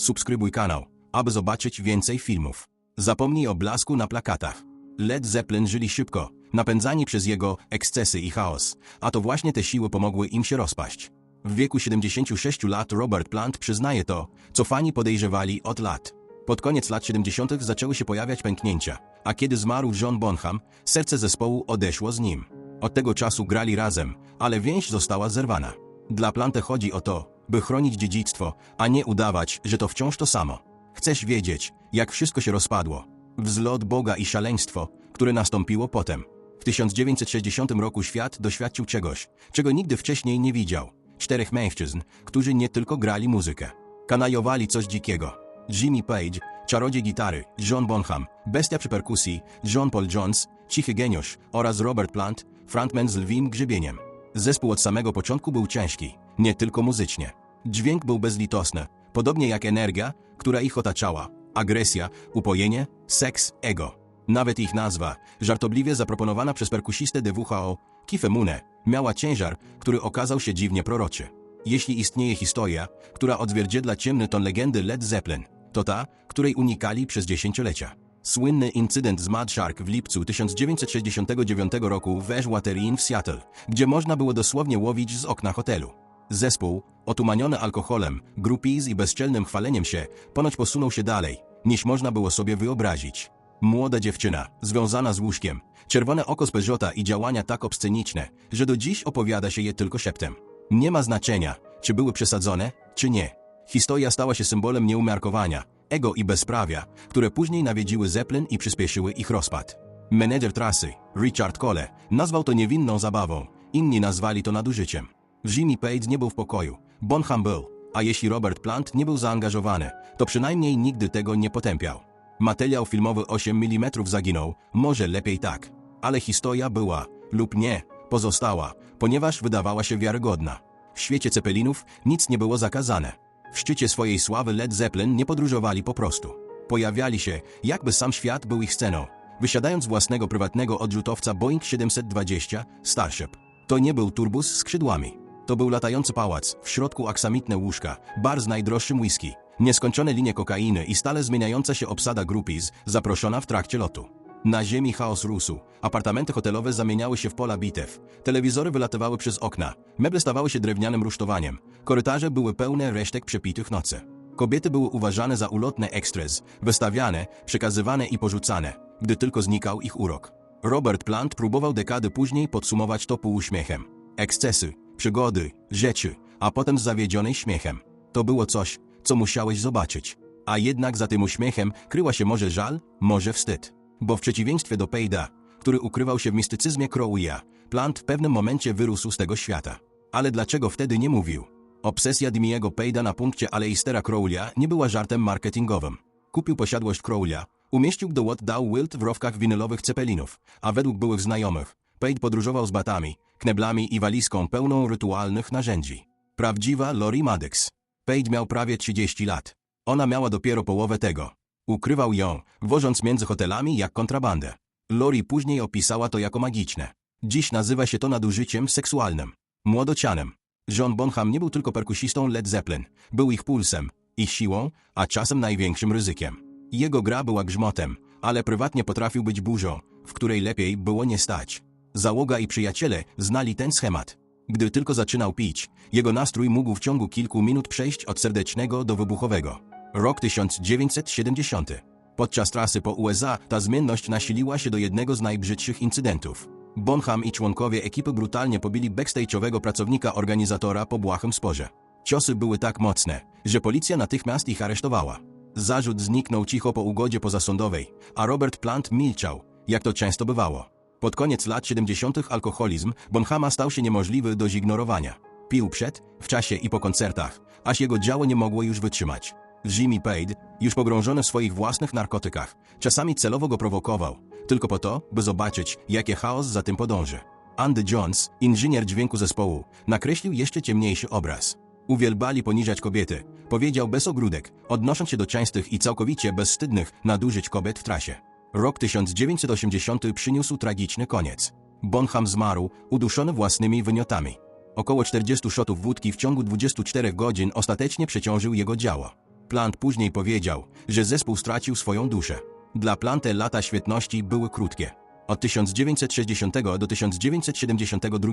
Subskrybuj kanał, aby zobaczyć więcej filmów. Zapomnij o blasku na plakatach. Led Zeppelin żyli szybko, napędzani przez jego ekscesy i chaos, a to właśnie te siły pomogły im się rozpaść. W wieku 76 lat Robert Plant przyznaje to, co fani podejrzewali od lat. Pod koniec lat 70. zaczęły się pojawiać pęknięcia, a kiedy zmarł John Bonham, serce zespołu odeszło z nim. Od tego czasu grali razem, ale więź została zerwana. Dla Plante chodzi o to, by chronić dziedzictwo, a nie udawać, że to wciąż to samo. Chcesz wiedzieć, jak wszystko się rozpadło. Wzlot Boga i szaleństwo, które nastąpiło potem. W 1960 roku świat doświadczył czegoś, czego nigdy wcześniej nie widział. Czterech mężczyzn, którzy nie tylko grali muzykę. Kanajowali coś dzikiego. Jimmy Page, czarodziej gitary, John Bonham, bestia przy perkusji, John Paul Jones, cichy geniusz oraz Robert Plant, frontman z lwim grzebieniem. Zespół od samego początku był ciężki, nie tylko muzycznie. Dźwięk był bezlitosny, podobnie jak energia, która ich otaczała, agresja, upojenie, seks, ego. Nawet ich nazwa, żartobliwie zaproponowana przez perkusistę DWHO, Kifemune, miała ciężar, który okazał się dziwnie proroczy. Jeśli istnieje historia, która odzwierciedla ciemny ton legendy Led Zeppelin, to ta, której unikali przez dziesięciolecia. Słynny incydent z Mad Shark w lipcu 1969 roku w Inn w Seattle, gdzie można było dosłownie łowić z okna hotelu. Zespół, otumaniony alkoholem, groupies i bezczelnym chwaleniem się, ponoć posunął się dalej, niż można było sobie wyobrazić. Młoda dziewczyna, związana z łóżkiem, czerwone oko z Peugeota i działania tak obsceniczne, że do dziś opowiada się je tylko szeptem. Nie ma znaczenia, czy były przesadzone, czy nie. Historia stała się symbolem nieumiarkowania, ego i bezprawia, które później nawiedziły Zeppelin i przyspieszyły ich rozpad. Menedżer trasy, Richard Cole, nazwał to niewinną zabawą, inni nazwali to nadużyciem. Jimmy Page nie był w pokoju, Bonham był, a jeśli Robert Plant nie był zaangażowany, to przynajmniej nigdy tego nie potępiał. Materiał filmowy 8 mm zaginął, może lepiej tak. Ale historia była, lub nie, pozostała, ponieważ wydawała się wiarygodna. W świecie cepelinów nic nie było zakazane. W szczycie swojej sławy Led Zeppelin nie podróżowali po prostu. Pojawiali się, jakby sam świat był ich sceną, wysiadając z własnego prywatnego odrzutowca Boeing 720 Starship. To nie był turbus z skrzydłami. To był latający pałac, w środku aksamitne łóżka, bar z najdroższym whisky, nieskończone linie kokainy i stale zmieniająca się obsada groupies, zaproszona w trakcie lotu. Na ziemi chaos rósł, apartamenty hotelowe zamieniały się w pola bitew, telewizory wylatywały przez okna, meble stawały się drewnianym rusztowaniem, korytarze były pełne resztek przepitych nocy. Kobiety były uważane za ulotne ekstras, wystawiane, przekazywane i porzucane, gdy tylko znikał ich urok. Robert Plant próbował dekady później podsumować to półuśmiechem. Ekscesy, przygody, rzeczy, a potem z zawiedzionej śmiechem. To było coś, co musiałeś zobaczyć. A jednak za tym uśmiechem kryła się może żal, może wstyd. Bo w przeciwieństwie do Pejda, który ukrywał się w mistycyzmie Crowley'a, Plant w pewnym momencie wyrósł z tego świata. Ale dlaczego wtedy nie mówił? Obsesja Dimiego Pejda na punkcie Aleistera Crowley'a nie była żartem marketingowym. Kupił posiadłość Crowley'a, umieścił do What Dał Wild w rowkach winylowych cepelinów, a według byłych znajomych, Pejt podróżował z batami, kneblami i walizką pełną rytualnych narzędzi. Prawdziwa Lori Maddox. Page miał prawie 30 lat. Ona miała dopiero połowę tego. Ukrywał ją, wożąc między hotelami jak kontrabandę. Lori później opisała to jako magiczne. Dziś nazywa się to nadużyciem seksualnym. Młodocianem. John Bonham nie był tylko perkusistą Led Zeppelin. Był ich pulsem, ich siłą, a czasem największym ryzykiem. Jego gra była grzmotem, ale prywatnie potrafił być burzą, w której lepiej było nie stać. Załoga i przyjaciele znali ten schemat. Gdy tylko zaczynał pić, jego nastrój mógł w ciągu kilku minut przejść od serdecznego do wybuchowego. Rok 1970. Podczas trasy po USA ta zmienność nasiliła się do jednego z najbrzydszych incydentów. Bonham i członkowie ekipy brutalnie pobili backstage'owego pracownika organizatora po błahym sporze. Ciosy były tak mocne, że policja natychmiast ich aresztowała. Zarzut zniknął cicho po ugodzie pozasądowej, a Robert Plant milczał, jak to często bywało. Pod koniec lat 70. alkoholizm Bonhama stał się niemożliwy do zignorowania. Pił przed, w czasie i po koncertach, aż jego działo nie mogło już wytrzymać. Jimmy Page, już pogrążony w swoich własnych narkotykach, czasami celowo go prowokował, tylko po to, by zobaczyć, jakie chaos za tym podąży. Andy Jones, inżynier dźwięku zespołu, nakreślił jeszcze ciemniejszy obraz. Uwielbali poniżać kobiety, powiedział bez ogródek, odnosząc się do częstych i całkowicie bezwstydnych nadużyć kobiet w trasie. Rok 1980 przyniósł tragiczny koniec. Bonham zmarł, uduszony własnymi wymiotami. Około 40 szotów wódki w ciągu 24 godzin ostatecznie przeciążył jego działo. Plant później powiedział, że zespół stracił swoją duszę. Dla Plante lata świetności były krótkie. Od 1960 do 1972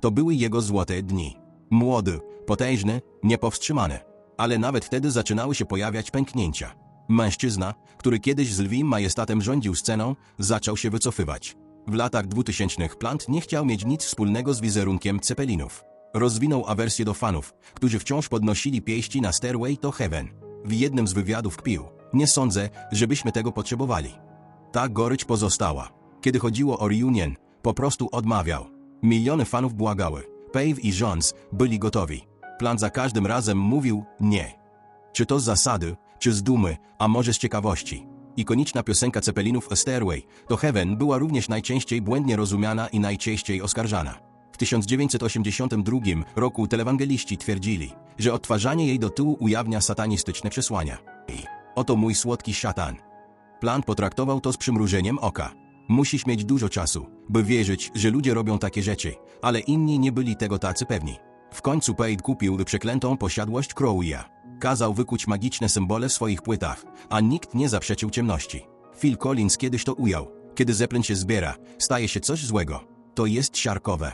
to były jego złote dni. Młody, potężny, niepowstrzymany. Ale nawet wtedy zaczynały się pojawiać pęknięcia. Mężczyzna, który kiedyś z lwim majestatem rządził sceną, zaczął się wycofywać. W latach 2000 Plant nie chciał mieć nic wspólnego z wizerunkiem Ceppelinów. Rozwinął awersję do fanów, którzy wciąż podnosili pięści na Stairway to Heaven. W jednym z wywiadów kpił. Nie sądzę, żebyśmy tego potrzebowali. Ta gorycz pozostała. Kiedy chodziło o reunion, po prostu odmawiał. Miliony fanów błagały. Pave i Jones byli gotowi. Plant za każdym razem mówił nie. Czy to z zasady, czy z dumy, a może z ciekawości. Ikoniczna piosenka Ceppelinów A Stairway to Heaven była również najczęściej błędnie rozumiana i najczęściej oskarżana. W 1982 roku telewangeliści twierdzili, że odtwarzanie jej do tyłu ujawnia satanistyczne przesłania. Oto mój słodki szatan. Plan potraktował to z przymrużeniem oka. Musisz mieć dużo czasu, by wierzyć, że ludzie robią takie rzeczy, ale inni nie byli tego tacy pewni. W końcu Pate kupił przeklętą posiadłość Crowley'a. Kazał wykuć magiczne symbole w swoich płytach, a nikt nie zaprzeczył ciemności. Phil Collins kiedyś to ujął. Kiedy Zeppelin się zbiera, staje się coś złego. To jest siarkowe.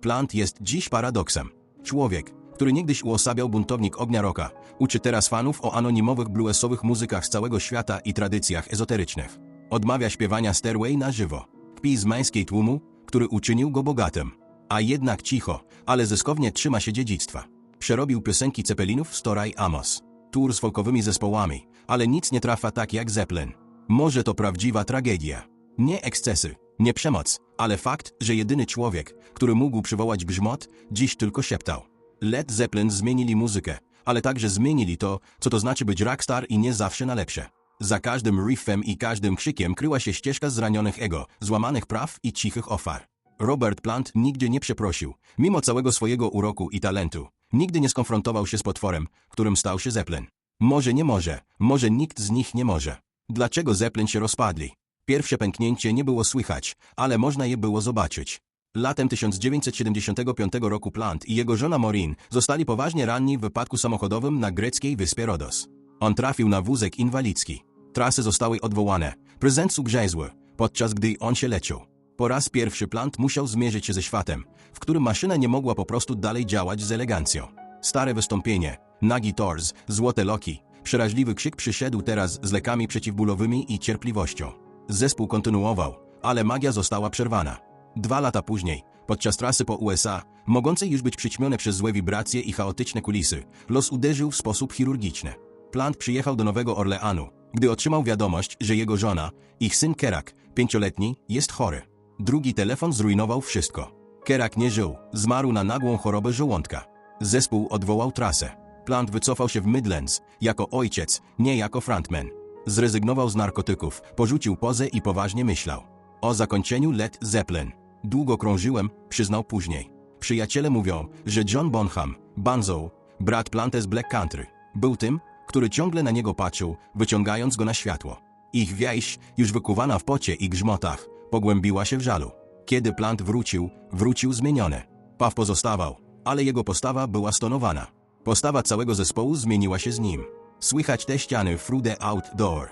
Plant jest dziś paradoksem. Człowiek, który niegdyś uosabiał buntownik ognia roka, uczy teraz fanów o anonimowych bluesowych muzykach z całego świata i tradycjach ezoterycznych. Odmawia śpiewania Stairway na żywo. Kpi z męskiej tłumu, który uczynił go bogatym. A jednak cicho, ale zyskownie trzyma się dziedzictwa. Przerobił piosenki Ceppelinów w Storaj Amos. Tour z folkowymi zespołami, ale nic nie trafia tak jak Zeppelin. Może to prawdziwa tragedia. Nie ekscesy, nie przemoc, ale fakt, że jedyny człowiek, który mógł przywołać grzmot, dziś tylko szeptał. Led Zeppelin zmienili muzykę, ale także zmienili to, co to znaczy być rockstar i nie zawsze na lepsze. Za każdym riffem i każdym krzykiem kryła się ścieżka zranionych ego, złamanych praw i cichych ofar. Robert Plant nigdzie nie przeprosił, mimo całego swojego uroku i talentu. Nigdy nie skonfrontował się z potworem, którym stał się Zeppelin. Może nie może, może nikt z nich nie może. Dlaczego Zeppelin się rozpadli? Pierwsze pęknięcie nie było słychać, ale można je było zobaczyć. Latem 1975 roku Plant i jego żona Maureen zostali poważnie ranni w wypadku samochodowym na greckiej wyspie Rodos. On trafił na wózek inwalidzki. Trasy zostały odwołane, prezent ugrzęzły, podczas gdy on się leciał. Po raz pierwszy Plant musiał zmierzyć się ze światem, w którym maszyna nie mogła po prostu dalej działać z elegancją. Stare wystąpienie, nagi tors, złote loki, przeraźliwy krzyk przyszedł teraz z lekami przeciwbólowymi i cierpliwością. Zespół kontynuował, ale magia została przerwana. Dwa lata później, podczas trasy po USA, mogącej już być przyćmione przez złe wibracje i chaotyczne kulisy, los uderzył w sposób chirurgiczny. Plant przyjechał do Nowego Orleanu, gdy otrzymał wiadomość, że jego żona, ich syn Kerak, pięcioletni, jest chory. Drugi telefon zrujnował wszystko. Kerak nie żył, zmarł na nagłą chorobę żołądka. Zespół odwołał trasę. Plant wycofał się w Midlands, jako ojciec, nie jako frontman. Zrezygnował z narkotyków, porzucił pozę i poważnie myślał. O zakończeniu Led Zeppelin. Długo krążyłem, przyznał później. Przyjaciele mówią, że John Bonham, Banzo, brat Plantes Black Country, był tym, który ciągle na niego patrzył, wyciągając go na światło. Ich wieś, już wykuwana w pocie i grzmotach, pogłębiła się w żalu. Kiedy Plant wrócił, wrócił zmieniony. Paw pozostawał, ale jego postawa była stonowana. Postawa całego zespołu zmieniła się z nim. Słychać te ściany the outdoor.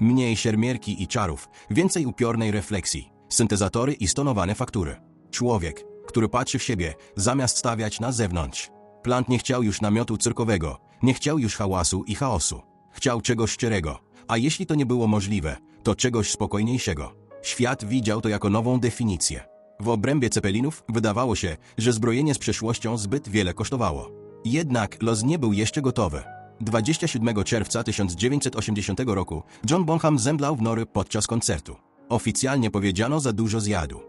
Mniej siermierki i czarów, więcej upiornej refleksji, syntezatory i stonowane faktury. Człowiek, który patrzy w siebie, zamiast stawiać na zewnątrz. Plant nie chciał już namiotu cyrkowego, nie chciał już hałasu i chaosu. Chciał czegoś szczerego, a jeśli to nie było możliwe, to czegoś spokojniejszego. Świat widział to jako nową definicję. W obrębie cepelinów wydawało się, że zbrojenie z przeszłością zbyt wiele kosztowało. Jednak los nie był jeszcze gotowy. 27 czerwca 1980 roku John Bonham zemdlał w nory podczas koncertu. Oficjalnie powiedziano za dużo zjadł.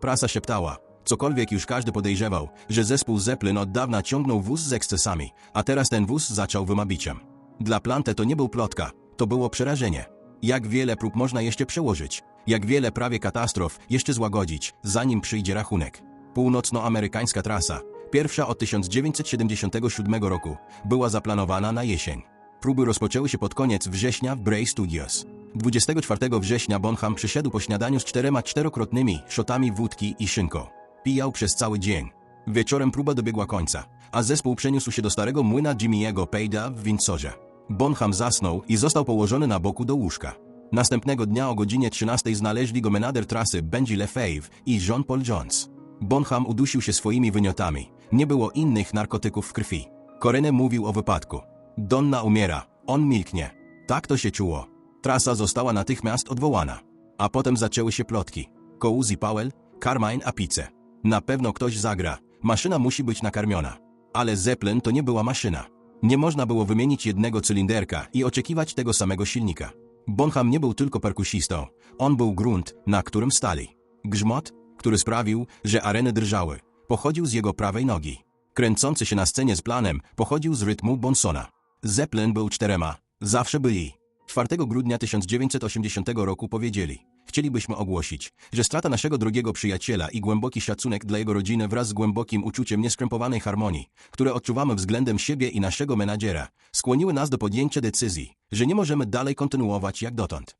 Prasa szeptała, cokolwiek już każdy podejrzewał, że zespół Zeppelin od dawna ciągnął wóz z ekscesami, a teraz ten wóz zaczął wymabiciem. Dla Plante to nie był plotka, to było przerażenie. Jak wiele prób można jeszcze przełożyć? Jak wiele prawie katastrof jeszcze złagodzić, zanim przyjdzie rachunek? Północnoamerykańska trasa, pierwsza od 1977 roku, była zaplanowana na jesień. Próby rozpoczęły się pod koniec września w Bray Studios. 24 września Bonham przyszedł po śniadaniu z czterema czterokrotnymi szotami wódki i szynką. Pijał przez cały dzień. Wieczorem próba dobiegła końca, a zespół przeniósł się do starego młyna Jimmy'ego Page'a w Windsorze. Bonham zasnął i został położony na boku do łóżka. Następnego dnia o godzinie 13 znaleźli go menader trasy Benji Lefebvre i Jean-Paul Jones. Bonham udusił się swoimi wymiotami. Nie było innych narkotyków w krwi. Korene mówił o wypadku. Donna umiera, on milknie. Tak to się czuło. Trasa została natychmiast odwołana. A potem zaczęły się plotki. Cousy Powell, Carmine Apice. Na pewno ktoś zagra. Maszyna musi być nakarmiona. Ale Zeppelin to nie była maszyna. Nie można było wymienić jednego cylinderka i oczekiwać tego samego silnika. Bonham nie był tylko perkusistą. On był grunt, na którym stali. Grzmot, który sprawił, że areny drżały, pochodził z jego prawej nogi. Kręcący się na scenie z planem pochodził z rytmu Bonsona. Zeppelin był czterema. Zawsze byli. 4 grudnia 1980 roku powiedzieli Chcielibyśmy ogłosić, że strata naszego drugiego przyjaciela i głęboki szacunek dla jego rodziny wraz z głębokim uczuciem nieskrępowanej harmonii, które odczuwamy względem siebie i naszego menadżera, skłoniły nas do podjęcia decyzji, że nie możemy dalej kontynuować jak dotąd.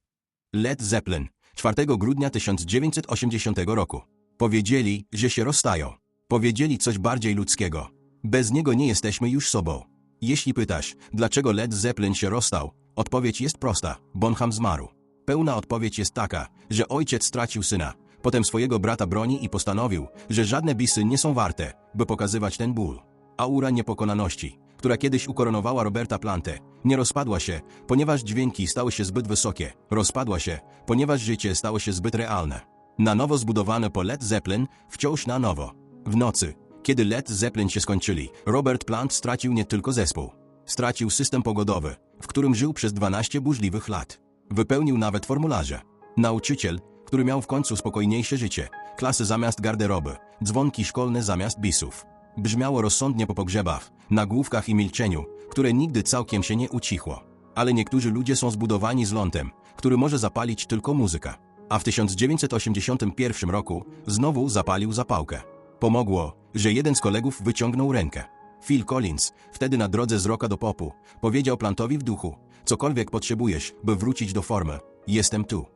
Led Zeppelin, 4 grudnia 1980 roku. Powiedzieli, że się rozstają. Powiedzieli coś bardziej ludzkiego. Bez niego nie jesteśmy już sobą. Jeśli pytasz, dlaczego Led Zeppelin się rozstał, odpowiedź jest prosta. Bonham zmarł. Pełna odpowiedź jest taka, że ojciec stracił syna, potem swojego brata broni i postanowił, że żadne bisy nie są warte, by pokazywać ten ból. Aura niepokonaności, która kiedyś ukoronowała Roberta Plante, nie rozpadła się, ponieważ dźwięki stały się zbyt wysokie. Rozpadła się, ponieważ życie stało się zbyt realne. Na nowo zbudowane po Led Zeppelin, wciąż na nowo. W nocy, kiedy Led Zeppelin się skończyli, Robert Plant stracił nie tylko zespół. Stracił system pogodowy, w którym żył przez 12 burzliwych lat. Wypełnił nawet formularze. Nauczyciel, który miał w końcu spokojniejsze życie, klasy zamiast garderoby, dzwonki szkolne zamiast bisów. Brzmiało rozsądnie po pogrzebach, nagłówkach i milczeniu, które nigdy całkiem się nie ucichło. Ale niektórzy ludzie są zbudowani z lądem, który może zapalić tylko muzyka. A w 1981 roku znowu zapalił zapałkę. Pomogło, że jeden z kolegów wyciągnął rękę. Phil Collins, wtedy na drodze z roka do popu, powiedział Plantowi w duchu, cokolwiek potrzebujesz, by wrócić do formy, jestem tu.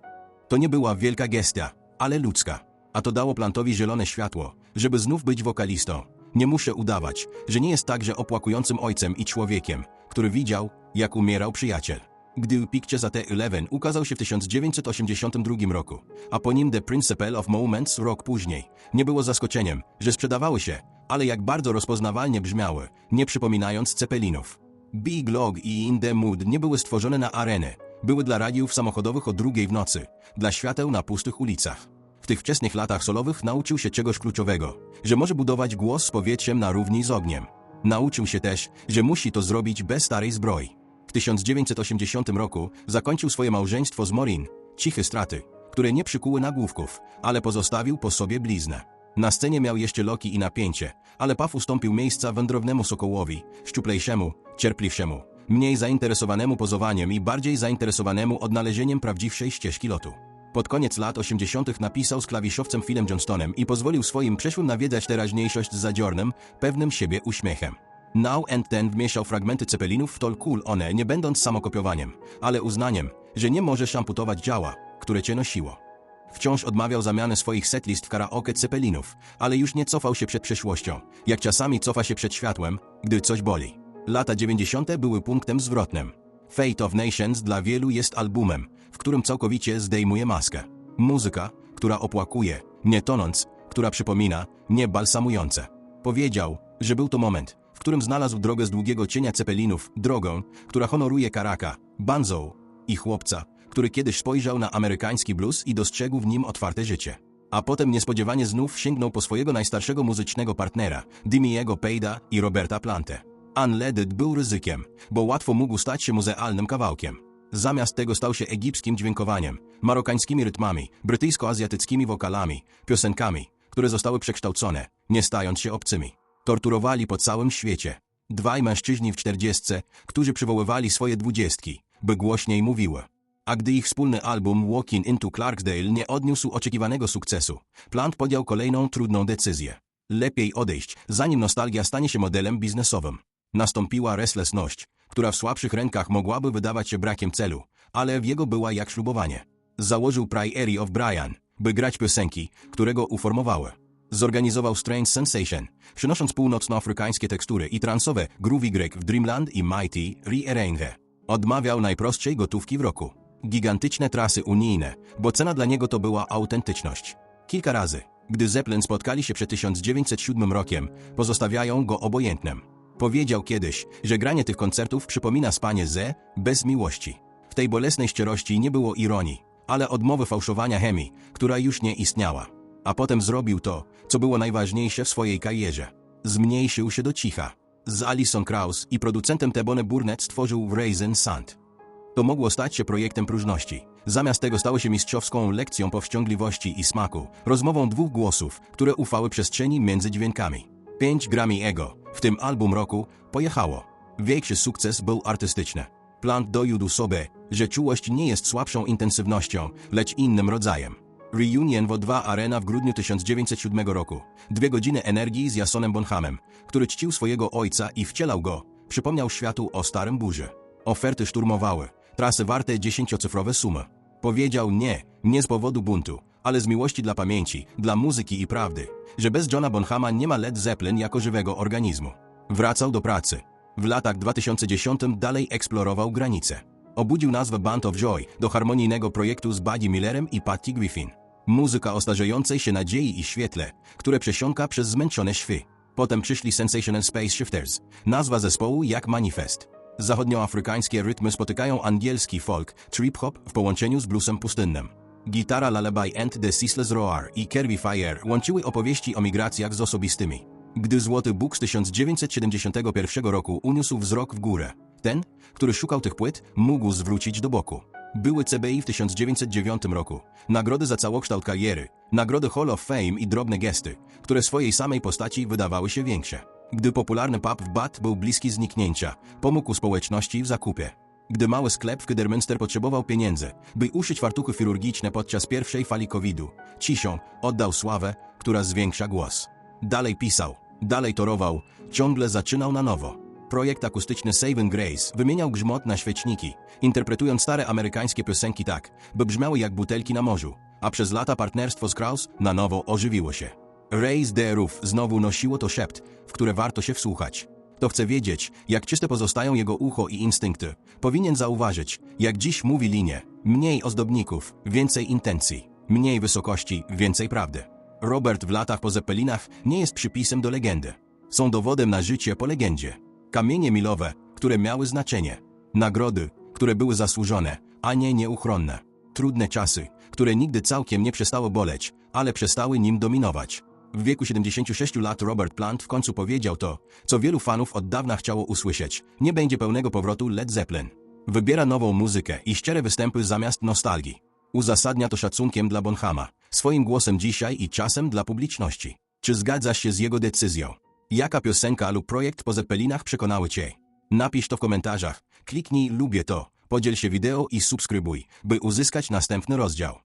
To nie była wielka gestia, ale ludzka. A to dało Plantowi zielone światło, żeby znów być wokalistą. Nie muszę udawać, że nie jest także opłakującym ojcem i człowiekiem, który widział, jak umierał przyjaciel. Gdy Pictures at 11 ukazał się w 1982 roku, a po nim The Principle of Moments rok później, nie było zaskoczeniem, że sprzedawały się, ale jak bardzo rozpoznawalnie brzmiały, nie przypominając cepelinów. Big Log i In the Mood nie były stworzone na areny, były dla radiów samochodowych o drugiej w nocy, dla świateł na pustych ulicach. W tych wczesnych latach solowych nauczył się czegoś kluczowego, że może budować głos z powietrzem na równi z ogniem. Nauczył się też, że musi to zrobić bez starej zbroi. W 1980 roku zakończył swoje małżeństwo z Morin, cichy straty, które nie przykuły nagłówków, ale pozostawił po sobie bliznę. Na scenie miał jeszcze loki i napięcie, ale Paf ustąpił miejsca wędrownemu sokołowi, szczuplejszemu, cierpliwszemu, mniej zainteresowanemu pozowaniem i bardziej zainteresowanemu odnalezieniem prawdziwszej ścieżki lotu. Pod koniec lat 80. napisał z klawiszowcem Philem Johnstonem i pozwolił swoim przeszłym nawiedzać teraźniejszość z zadziornym, pewnym siebie uśmiechem. Now and Then wmieszał fragmenty cepelinów w Tol Cool One, nie będąc samokopiowaniem, ale uznaniem, że nie możesz amputować działa, które cię nosiło. Wciąż odmawiał zamiany swoich setlist w karaoke cepelinów, ale już nie cofał się przed przeszłością, jak czasami cofa się przed światłem, gdy coś boli. Lata 90. były punktem zwrotnym. Fate of Nations dla wielu jest albumem, w którym całkowicie zdejmuje maskę. Muzyka, która opłakuje, nie tonąc, która przypomina, nie balsamujące. Powiedział, że był to moment, w którym znalazł drogę z długiego cienia cepelinów, drogą, która honoruje Karaka, Banzo i chłopca, który kiedyś spojrzał na amerykański blues i dostrzegł w nim otwarte życie. A potem niespodziewanie znów sięgnął po swojego najstarszego muzycznego partnera, Dimiego Pejda i Roberta Plante. Unleaded był ryzykiem, bo łatwo mógł stać się muzealnym kawałkiem. Zamiast tego stał się egipskim dźwiękowaniem, marokańskimi rytmami, brytyjsko-azjatyckimi wokalami, piosenkami, które zostały przekształcone, nie stając się obcymi. Torturowali po całym świecie. Dwaj mężczyźni w czterdziestce, którzy przywoływali swoje dwudziestki, by głośniej mówiły. A gdy ich wspólny album Walking into Clarksdale nie odniósł oczekiwanego sukcesu, Plant podjął kolejną trudną decyzję. Lepiej odejść, zanim nostalgia stanie się modelem biznesowym. Nastąpiła restlessność, która w słabszych rękach mogłaby wydawać się brakiem celu, ale w jego była jak ślubowanie. Założył Prairie of Brian, by grać piosenki, które go uformowały. Zorganizował Strange Sensation, przynosząc północnoafrykańskie tekstury i transowe Groovy Greg w Dreamland i Mighty Rearrange. Odmawiał najprostszej gotówki w roku. Gigantyczne trasy unijne, bo cena dla niego to była autentyczność. Kilka razy, gdy Zeppelin spotkali się przed 1907 rokiem, pozostawiają go obojętnym. Powiedział kiedyś, że granie tych koncertów przypomina spanie ze bez miłości. W tej bolesnej szczerości nie było ironii, ale odmowy fałszowania chemii, która już nie istniała. A potem zrobił to, co było najważniejsze w swojej karierze. Zmniejszył się do cicha. Z Alison Krauss i producentem Tebone Burnett stworzył Raisin Sand. To mogło stać się projektem próżności. Zamiast tego stało się mistrzowską lekcją powściągliwości i smaku, rozmową dwóch głosów, które ufały przestrzeni między dźwiękami. 5 Grammy Ego, w tym album roku, pojechało. Większy sukces był artystyczny. Plant dowiódł sobie, że czułość nie jest słabszą intensywnością, lecz innym rodzajem. Reunion w O2 Arena w grudniu 1907 roku. Dwie godziny energii z Jasonem Bonhamem, który czcił swojego ojca i wcielał go, przypomniał światu o starym burze. Oferty szturmowały, trasy warte dziesięciocyfrowe sumy. Powiedział nie, nie z powodu buntu, ale z miłości dla pamięci, dla muzyki i prawdy, że bez Johna Bonhama nie ma Led Zeppelin jako żywego organizmu. Wracał do pracy. W latach 2010 dalej eksplorował granice. Obudził nazwę Band of Joy do harmonijnego projektu z Buddy Millerem i Patty Griffin. Muzyka o starzejącej się nadziei i świetle, które przesiąka przez zmęczone szwy. Potem przyszli Sensational Space Shifters, nazwa zespołu jak manifest. Zachodnioafrykańskie rytmy spotykają angielski folk, trip-hop w połączeniu z bluesem pustynnym. Gitara Lullaby and the Ceaseless Roar i Kirby Fire łączyły opowieści o migracjach z osobistymi. Gdy Złoty Bóg z 1971 roku uniósł wzrok w górę, ten, który szukał tych płyt, mógł zwrócić do boku. Były CBI w 1909 roku, nagrody za całokształt kariery, nagrody Hall of Fame i drobne gesty, które swojej samej postaci wydawały się większe. Gdy popularny pub w Bath był bliski zniknięcia, pomógł społeczności w zakupie. Gdy mały sklep w Kidderminster potrzebował pieniędzy, by uszyć fartuchy chirurgiczne podczas pierwszej fali COVID-u, ciszą oddał sławę, która zwiększa głos. Dalej pisał, dalej torował, ciągle zaczynał na nowo. Projekt akustyczny Saving Grace wymieniał grzmot na świeczniki, interpretując stare amerykańskie piosenki tak, by brzmiały jak butelki na morzu, a przez lata partnerstwo z Kraus na nowo ożywiło się. Roof znowu nosiło to szept, w które warto się wsłuchać. Kto chce wiedzieć, jak czyste pozostają jego ucho i instynkty, powinien zauważyć, jak dziś mówi linie, mniej ozdobników, więcej intencji, mniej wysokości, więcej prawdy. Robert w latach po Zeppelinach nie jest przypisem do legendy. Są dowodem na życie po legendzie. Kamienie milowe, które miały znaczenie. Nagrody, które były zasłużone, a nie nieuchronne. Trudne czasy, które nigdy całkiem nie przestało boleć, ale przestały nim dominować. W wieku 76 lat Robert Plant w końcu powiedział to, co wielu fanów od dawna chciało usłyszeć. Nie będzie pełnego powrotu Led Zeppelin. Wybiera nową muzykę i szczere występy zamiast nostalgii. Uzasadnia to szacunkiem dla Bonhama, swoim głosem dzisiaj i czasem dla publiczności. Czy zgadzasz się z jego decyzją? Jaka piosenka lub projekt po Zeppelinach przekonały Cię? Napisz to w komentarzach, kliknij lubię to, podziel się wideo i subskrybuj, by uzyskać następny rozdział.